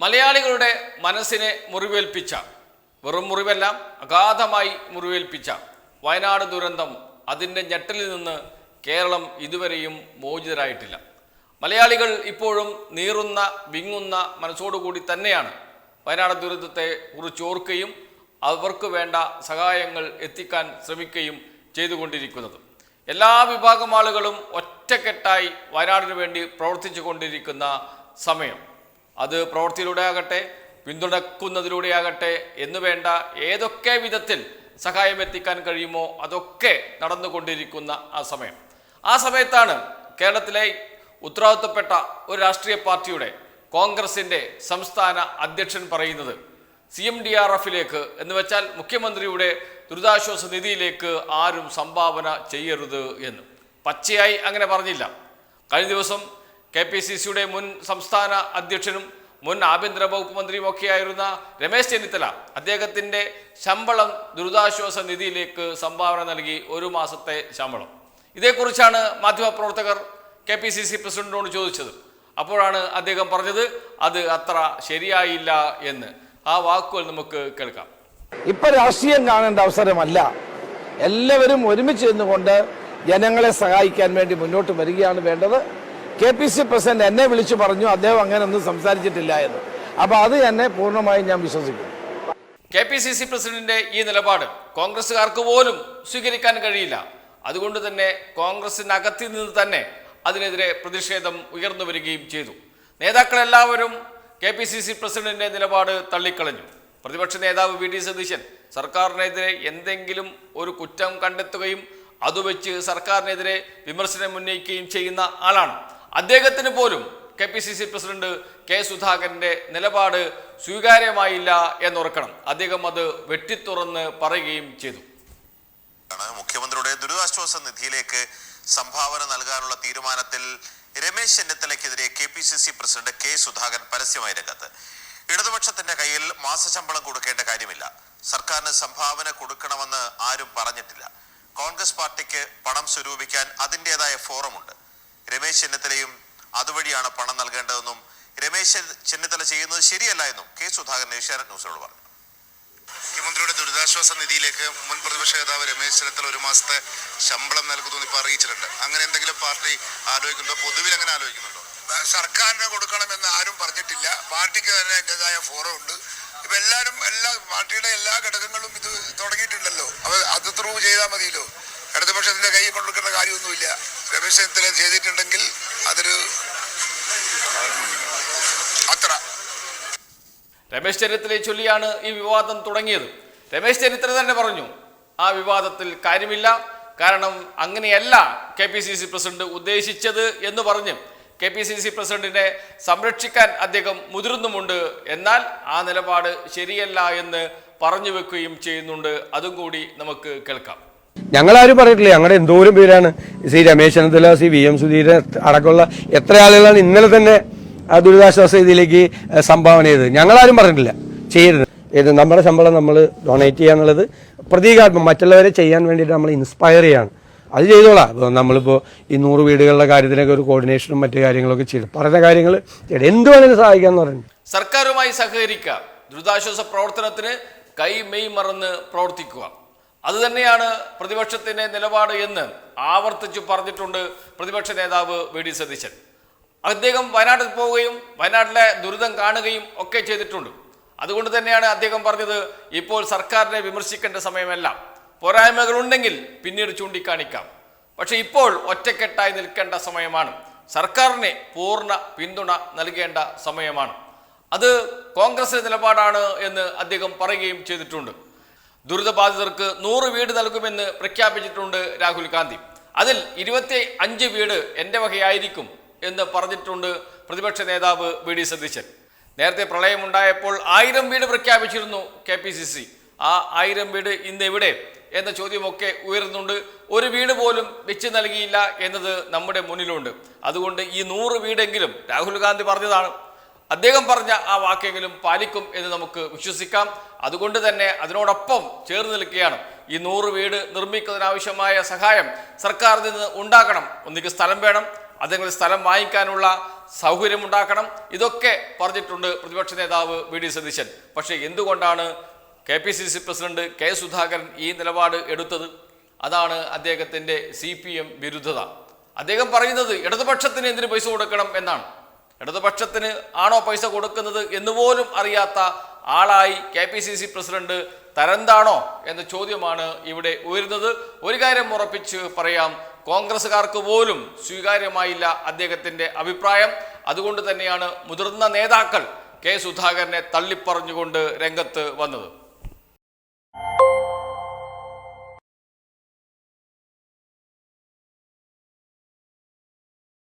മലയാളികളുടെ മനസ്സിനെ മുറിവേൽപ്പിച്ച വെറും മുറിവല്ല അഗാധമായി മുറിവേൽപ്പിച്ച വയനാട് ദുരന്തം അതിന്റെ ഞെട്ടലിൽ നിന്ന് കേരളം ഇതുവരെയും മോചിതരായിട്ടില്ല. മലയാളികൾ ഇപ്പോഴും നീറുന്ന വിങ്ങുന്ന മനസ്സോടുകൂടി തന്നെയാണ് വയനാട് ദുരന്തത്തെ കുറിച്ചോർക്കുകയും അവർക്ക് വേണ്ട സഹായങ്ങൾ എത്തിക്കാൻ ശ്രമിക്കുകയും ചെയ്തുകൊണ്ടിരിക്കുന്നത്. എല്ലാ വിഭാഗം ആളുകളും ഒറ്റക്കെട്ടായി വയനാടിനു വേണ്ടി പ്രവർത്തിച്ചു കൊണ്ടിരിക്കുന്ന സമയം. അത് പ്രവൃത്തിയിലൂടെ ആകട്ടെ പിന്തുണക്കുന്നതിലൂടെ ആകട്ടെ എന്ന് വേണ്ട ഏതൊക്കെ വിധത്തിൽ സഹായം എത്തിക്കാൻ കഴിയുമോ അതൊക്കെ നടന്നുകൊണ്ടിരിക്കുന്ന ആ സമയം. ആ സമയത്താണ് കേരളത്തിലെ ഉത്തരവാദിത്തപ്പെട്ട ഒരു രാഷ്ട്രീയ പാർട്ടിയുടെ കോൺഗ്രസിന്റെ സംസ്ഥാന അധ്യക്ഷൻ പറയുന്നത് സി എം ഡി ആർ എഫിലേക്ക് എന്ന് വെച്ചാൽ മുഖ്യമന്ത്രിയുടെ ദുരിതാശ്വാസ നിധിയിലേക്ക് ആരും സംഭാവന ചെയ്യരുത് എന്ന്. പച്ചയായി അങ്ങനെ പറഞ്ഞില്ല. കഴിഞ്ഞ ദിവസം കെ പി സി സിയുടെ മുൻ സംസ്ഥാന അധ്യക്ഷനും മുൻ ആഭ്യന്തര വകുപ്പ് മന്ത്രിയും ഒക്കെയായിരുന്ന രമേശ് ചെന്നിത്തല അദ്ദേഹത്തിന്റെ ശമ്പളം ദുരിതാശ്വാസ നിധിയിലേക്ക് സംഭാവന നൽകി ഒരു മാസത്തെ ശമ്പളം. ഇതേക്കുറിച്ചാണ് മാധ്യമപ്രവർത്തകർ കെ പി സി സി പ്രസിഡന്റിനോട് ചോദിച്ചത്. അപ്പോഴാണ് അദ്ദേഹം പറഞ്ഞത് അത് അത്ര ശരിയായില്ല എന്ന്. ആ വാക്കുകൾ നമുക്ക് കേൾക്കാം. ഇപ്പൊ രാഷ്ട്രീയം കാണേണ്ട അവസരമല്ല. എല്ലാവരും ഒരുമിച്ച് നിന്നുകൊണ്ട് ജനങ്ങളെ സഹായിക്കാൻ വേണ്ടി മുന്നോട്ട് വരികയാണ് വേണ്ടത്. കെ പി സി പ്രസിഡന്റ് എന്നെ വിളിച്ചു പറഞ്ഞു അദ്ദേഹം അങ്ങനെ ഒന്നും സംസാരിച്ചിട്ടില്ല എന്ന്. അപ്പൊ അത് എന്നെ പൂർണമായും ഞാൻ വിശ്വസിക്കുന്നു കെ പി സി സി പ്രസിഡന്റിന്റെ ഈ നിലപാട് കോൺഗ്രസ്സുകാർക്ക് പോലും സ്വീകരിക്കാൻ കഴിയില്ല. അതുകൊണ്ട് തന്നെ കോൺഗ്രസിനകത്തിൽ നിന്ന് തന്നെ അതിനെതിരെ പ്രതിഷേധം ഉയർന്നു വരികയും ചെയ്തു. നേതാക്കളെല്ലാവരും കെ പി സി സി പ്രസിഡന്റിന്റെ നിലപാട് തള്ളിക്കളഞ്ഞു. പ്രതിപക്ഷ നേതാവ് വി ഡി സതീശൻ സർക്കാരിനെതിരെ എന്തെങ്കിലും ഒരു കുറ്റം കണ്ടെത്തുകയും അതുവെച്ച് സർക്കാരിനെതിരെ വിമർശനം ഉന്നയിക്കുകയും ചെയ്യുന്ന ആളാണ്. അദ്ദേഹത്തിന് പോലും K P C C president K സുധാകരന്റെ നിലപാട് സ്വീകാര്യമായില്ല എന്നുറക്കണം. അദ്ദേഹം അത് വെട്ടിത്തുറന്ന് പറയുകയും ചെയ്തു. മുഖ്യമന്ത്രിയുടെ ദുരിതാശ്വാസ നിധിയിലേക്ക് സംഭാവന നൽകാനുള്ള തീരുമാനത്തിൽ Ramesh ചെന്നിത്തലയ്ക്കെതിരെ K P C C president K Sudhakaran പരസ്യമായി രംഗത്ത്. ഇടതുപക്ഷത്തിന്റെ കയ്യിൽ മാസശമ്പളം കൊടുക്കേണ്ട കാര്യമില്ല. സർക്കാരിന് സംഭാവന കൊടുക്കണമെന്ന് ആരും പറഞ്ഞിട്ടില്ല. കോൺഗ്രസ് പാർട്ടിക്ക് പണം സ്വരൂപിക്കാൻ അതിന്റെതായ ഫോറമുണ്ട്. രമേശ് ചെന്നിത്തലയും അതുവഴിയാണ് പണം നൽകേണ്ടതെന്നും രമേശ് ചെന്നിത്തല ചെയ്യുന്നത് ശരിയല്ല എന്നും കെ സുധാകരൻ ഏഷ്യാനെറ്റ് ന്യൂസിനോട് പറഞ്ഞു. മുഖ്യമന്ത്രിയുടെ ദുരിതാശ്വാസ നിധിയിലേക്ക് മുൻ പ്രതിപക്ഷ നേതാവ് രമേശ് ചെന്നിത്തല ഒരു മാസത്തെ ശമ്പളം നൽകുന്നു ഇപ്പൊ അറിയിച്ചിട്ടുണ്ട്. അങ്ങനെ എന്തെങ്കിലും പാർട്ടി ആലോചിക്കുന്നുണ്ടോ? പൊതുവിൽ അങ്ങനെ ആലോചിക്കുന്നുണ്ടോ? സർക്കാരിന് കൊടുക്കണമെന്ന് ആരും പറഞ്ഞിട്ടില്ല. പാർട്ടിക്ക് തന്നെ അതിന്റെതായ ഫോറം ഉണ്ട്. ഇപ്പൊ എല്ലാവരും എല്ലാ പാർട്ടിയുടെ എല്ലാ ഘടകങ്ങളും ഇത് തുടങ്ങിയിട്ടുണ്ടല്ലോ. അപ്പൊ അത് ത്രൂ ചെയ്താൽ മതിയല്ലോ. ഇടതുപക്ഷത്തിന്റെ കൈ കൊണ്ടുക്കുന്ന കാര്യമൊന്നുമില്ല. രമേശ് ചെന്നിത്തല ചെയ്തിട്ടുണ്ടെങ്കിൽ അതൊരു അത്ര. രമേശ് ചെന്നിത്തലയെ ചൊല്ലിയാണ് ഈ വിവാദം തുടങ്ങിയത്. രമേശ് ചെന്നിത്തല തന്നെ പറഞ്ഞു ആ വിവാദത്തിൽ കാര്യമില്ല. കാരണം അങ്ങനെയല്ല K P C C president ഉദ്ദേശിച്ചത് എന്ന് പറഞ്ഞ് കെ പി സി സി പ്രസിഡന്റിനെ സംരക്ഷിക്കാൻ അദ്ദേഹം മുതിർന്നുമുണ്ട്. എന്നാൽ ആ നിലപാട് ശരിയല്ല എന്ന് പറഞ്ഞു വെക്കുകയും ചെയ്യുന്നുണ്ട്. അതും കൂടി നമുക്ക് കേൾക്കാം. ഞങ്ങളാരും പറഞ്ഞിട്ടില്ല. ഞങ്ങളുടെ എന്തോരം പേരാണ് സി രമേശ് ചെന്നിത്തല സി വി എം സുധീരൻ അടക്കമുള്ള എത്ര ആളുകളാണ് ഇന്നലെ തന്നെ ദുരിതാശ്വാസ ഇതിലേക്ക് സംഭാവന ചെയ്തത്. ഞങ്ങളാരും പറഞ്ഞിട്ടില്ല. ചെയ്യരുത്. ഇത് നമ്മുടെ ശമ്പളം നമ്മൾ ഡൊണേറ്റ് ചെയ്യാന്നുള്ളത് പ്രതീകാത്മം മറ്റുള്ളവരെ ചെയ്യാൻ വേണ്ടിയിട്ട് നമ്മൾ ഇൻസ്പയർ ചെയ്യാണ്. അത് ചെയ്തോളാം. നമ്മളിപ്പോൾ ഈ നൂറ് വീടുകളുടെ കാര്യത്തിനൊക്കെ ഒരു കോർഡിനേഷനും മറ്റു കാര്യങ്ങളൊക്കെ ചെയ്തു പറഞ്ഞ കാര്യങ്ങൾ എന്ത് വേണമെങ്കിലും സഹായിക്കാന്ന് പറഞ്ഞു സർക്കാരുമായി സഹകരിക്കുക ദുരിതാശ്വാസ പ്രവർത്തനത്തിന് കൈ മെയ് മറന്ന് പ്രവർത്തിക്കുക. അതുതന്നെയാണ് പ്രതിപക്ഷത്തിന്റെ നിലപാട് എന്ന് ആവർത്തിച്ചു പറഞ്ഞിട്ടുണ്ട് പ്രതിപക്ഷ നേതാവ് വി ഡി സതീശൻ. അദ്ദേഹം വയനാട്ടിൽ പോവുകയും വയനാട്ടിലെ ദുരിതം കാണുകയും ഒക്കെ ചെയ്തിട്ടുണ്ട്. അതുകൊണ്ട് തന്നെയാണ് അദ്ദേഹം പറഞ്ഞത് ഇപ്പോൾ സർക്കാരിനെ വിമർശിക്കേണ്ട സമയമല്ല. പോരായ്മകൾ ഉണ്ടെങ്കിൽ പിന്നീട് ചൂണ്ടിക്കാണിക്കാം. പക്ഷെ ഇപ്പോൾ ഒറ്റക്കെട്ടായി നിൽക്കേണ്ട സമയമാണ്. സർക്കാരിനെ പൂർണ പിന്തുണ നൽകേണ്ട സമയമാണ്. അത് കോൺഗ്രസിന്റെ നിലപാടാണ് എന്ന് അദ്ദേഹം പറയുകയും ചെയ്തിട്ടുണ്ട്. ദുരിതബാധിതർക്ക് നൂറ് വീട് നൽകുമെന്ന് പ്രഖ്യാപിച്ചിട്ടുണ്ട് രാഹുൽ ഗാന്ധി. അതിൽ ഇരുപത്തി അഞ്ച് വീട് എന്റെ വകയായിരിക്കും എന്ന് പറഞ്ഞിട്ടുണ്ട് പ്രതിപക്ഷ നേതാവ് വി ഡി സതീശൻ. നേരത്തെ പ്രളയമുണ്ടായപ്പോൾ ആയിരം വീട് പ്രഖ്യാപിച്ചിരുന്നു കെ പി സി സി. ആ ആയിരം വീട് ഇന്ന് എവിടെ? എന്ന ചോദ്യമൊക്കെ ഉയരുന്നുണ്ട്. ഒരു വീട് പോലും വെച്ച് നൽകിയില്ല എന്നത് നമ്മുടെ മുന്നിലുണ്ട്. അതുകൊണ്ട് ഈ നൂറ് വീടെങ്കിലും രാഹുൽ ഗാന്ധി പറഞ്ഞതാണ്. അദ്ദേഹം പറഞ്ഞ ആ വാക്കെങ്കിലും പാലിക്കും എന്ന് നമുക്ക് വിശ്വസിക്കാം. അതുകൊണ്ട് തന്നെ അതിനോടൊപ്പം ചേർന്ന് നിൽക്കുകയാണ്. ഈ നൂറ് വീട് നിർമ്മിക്കുന്നതിനാവശ്യമായ സഹായം സർക്കാരിൽ നിന്ന് ഉണ്ടാക്കണം ഒന്നിക്ക് സ്ഥലം വേണം അതെങ്കിൽ സ്ഥലം വാങ്ങിക്കാനുള്ള സൗകര്യം ഉണ്ടാക്കണം. ഇതൊക്കെ പറഞ്ഞിട്ടുണ്ട് പ്രതിപക്ഷ നേതാവ് വി ഡി സതീശൻ. പക്ഷേ എന്തുകൊണ്ടാണ് K P C C president K Sudhakaran ഈ നിലപാട് എടുത്തത്? അതാണ് അദ്ദേഹത്തിന്റെ സി പി എം വിരുദ്ധത. അദ്ദേഹം പറയുന്നത് ഇടതുപക്ഷത്തിന് എന്തിന് പൈസ കൊടുക്കണം എന്നാണ്. ഇടതുപക്ഷത്തിന് ആണോ പൈസ കൊടുക്കുന്നത് എന്ന് പോലും അറിയാത്ത ആളായി K P C C president തരന്താണോ എന്ന ചോദ്യമാണ് ഇവിടെ ഉയരുന്നത്. ഒരു കാര്യം ഉറപ്പിച്ച് പറയാം കോൺഗ്രസ്സുകാർക്ക് പോലും സ്വീകാര്യമായില്ല അദ്ദേഹത്തിന്റെ അഭിപ്രായം. അതുകൊണ്ട് തന്നെയാണ് മുതിർന്ന നേതാക്കൾ കെ സുധാകരനെ തള്ളിപ്പറഞ്ഞുകൊണ്ട് രംഗത്ത് വന്നത്.